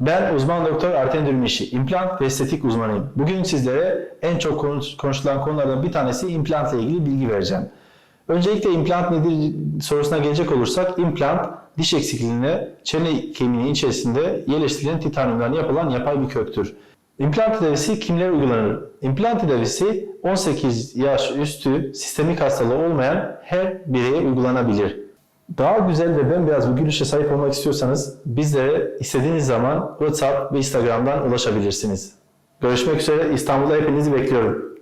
Ben uzman doktor Arten Dürmişi, implant ve estetik uzmanıyım. Bugün sizlere en çok konuş- konuşulan konulardan bir tanesi implantla ilgili bilgi vereceğim. Öncelikle implant nedir sorusuna gelecek olursak, implant diş eksikliğine çene kemiğinin içerisinde yerleştirilen titanyumdan yapılan yapay bir köktür. İmplant tedavisi kimlere uygulanır? İmplant tedavisi 18 yaş üstü sistemik hastalığı olmayan her bireye uygulanabilir. Daha güzel ve bembeyaz bir gülüşe sahip olmak istiyorsanız bizlere istediğiniz zaman WhatsApp ve Instagram'dan ulaşabilirsiniz. Görüşmek üzere İstanbul'da hepinizi bekliyorum.